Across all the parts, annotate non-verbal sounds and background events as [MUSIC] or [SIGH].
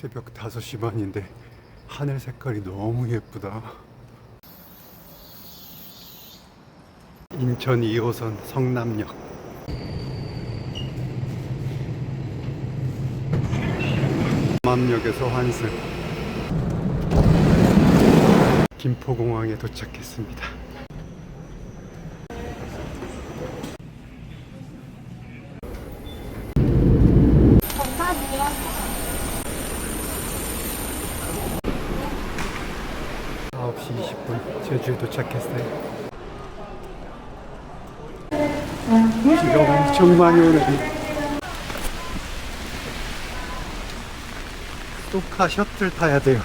새벽 5시 반인데 하늘 색깔이 너무 예쁘다. 인천 2호선 성남역. 남역에서 환승. 김포공항에 도착했습니다. 아홉 시 20분 제주에 도착했어요. 비가 엄청 많이 오네. 소카 셔틀 타야 돼요.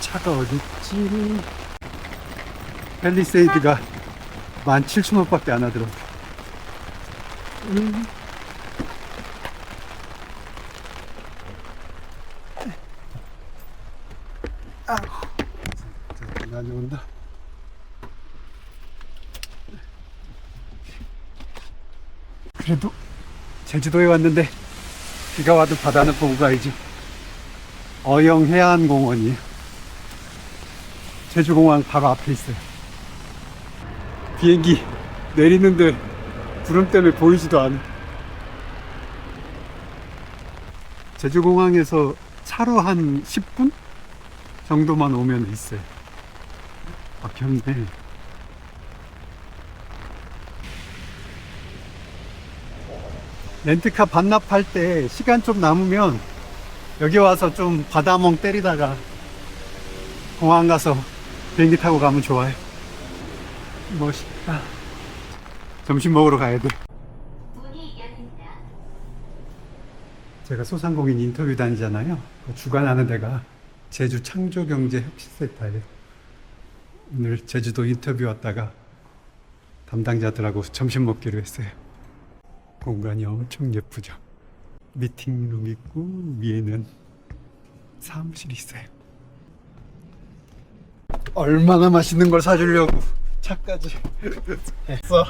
차가 어딨지? 펠리세이드가 17,000원밖에 안 하더라고. 음. 아, 자, 많이 온다. 그래도 제주도에 왔는데 비가 와도 바다는 보고 가야지. 어영 해안공원이에요. 제주공항 바로 앞에 있어요. 비행기 내리는데 구름 때문에 보이지도 않아. 제주공항에서 차로 한 10분 정도만 오면 있어요. 막혔네. 렌트카 반납할 때 시간 좀 남으면 여기 와서 좀 바다멍 때리다가 공항 가서 비행기 타고 가면 좋아요. 멋있다. 점심 먹으러 가야 돼. 제가 소상공인 인터뷰 다니잖아요. 그 주관하는 데가 제주 창조경제혁신센터예요. 오늘 제주도 인터뷰 왔다가 담당자들하고 점심 먹기로 했어요. 공간이 엄청 예쁘죠. 미팅룸 있고 위에는 사무실이 있어요. 얼마나 맛있는 걸 사주려고 차까지 했어?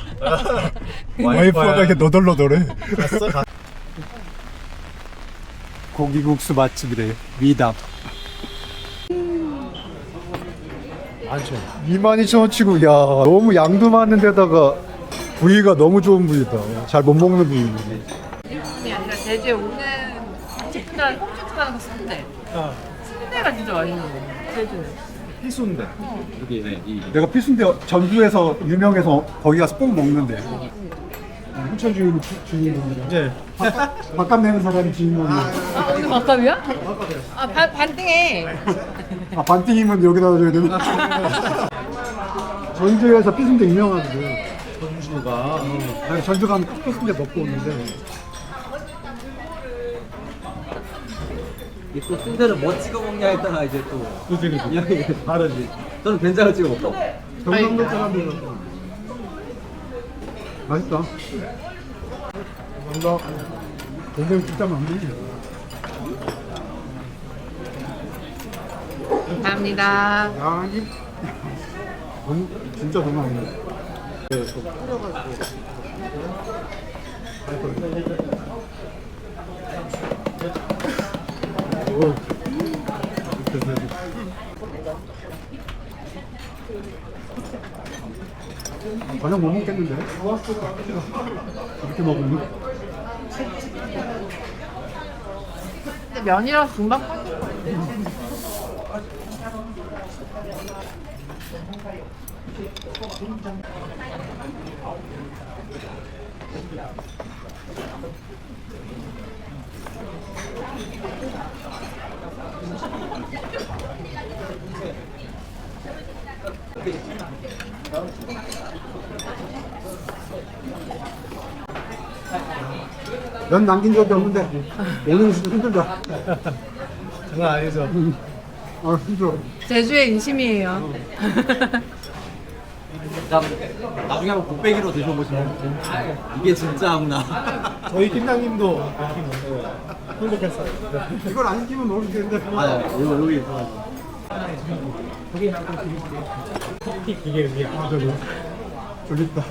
와이프가 이렇게 너덜너덜해. 갔어? 고기국수 맛집이래요. 미담. 22,000원 치고 야 너무 양도 많은 데다가 부위가 너무 좋은 부위다. 잘 못 먹는 부위인데. 일본이 아니라 제주에 오는 집들한 홈쇼핑하는 거 순대. 순대가 진짜 맛있는 거. 제주는. 피순대. 내가 필순대 전주에서 유명해서 거기 가서 꼭 먹는데. 홍천 주인 주인공이라. 네. 바깥 내는 사람이 주인공이야. 아 오늘 밥값이야? 아 반, 반등해. 아 반띵이면 여기다 줘야 되나? [LAUGHS] 전주에서 필순대 유명하거든. 전주가. 내가 전주 가면 꼭 필순대 먹고 오는데. 이또 순대를 뭐 찍어 먹냐에 따라 이제 또 그치, 그치. 이야기 다르지. 저는 된장을 찍어 먹고. 경상도 사람들은 맛있다. 감사합니다. 동생 진짜 많네. 감사합니다. 양이 너무 진짜 너무 많네. 오. 저녁 못 먹겠는데? 이렇게 먹으면? 근데 면이랑 금방 면 남긴 적이 없는데 오늘 진짜 힘들다. 장난 아니죠. 아 힘들어. 제주의 인심이에요. 나중에 한번 곱빼기로 드셔보시면 이게 진짜구나. [LAUGHS] 저희 팀장님도 행복했어요. 이걸 안 끼면 텐데. 아, 이거 여기 있어가지고. 이게 이게 졸립다.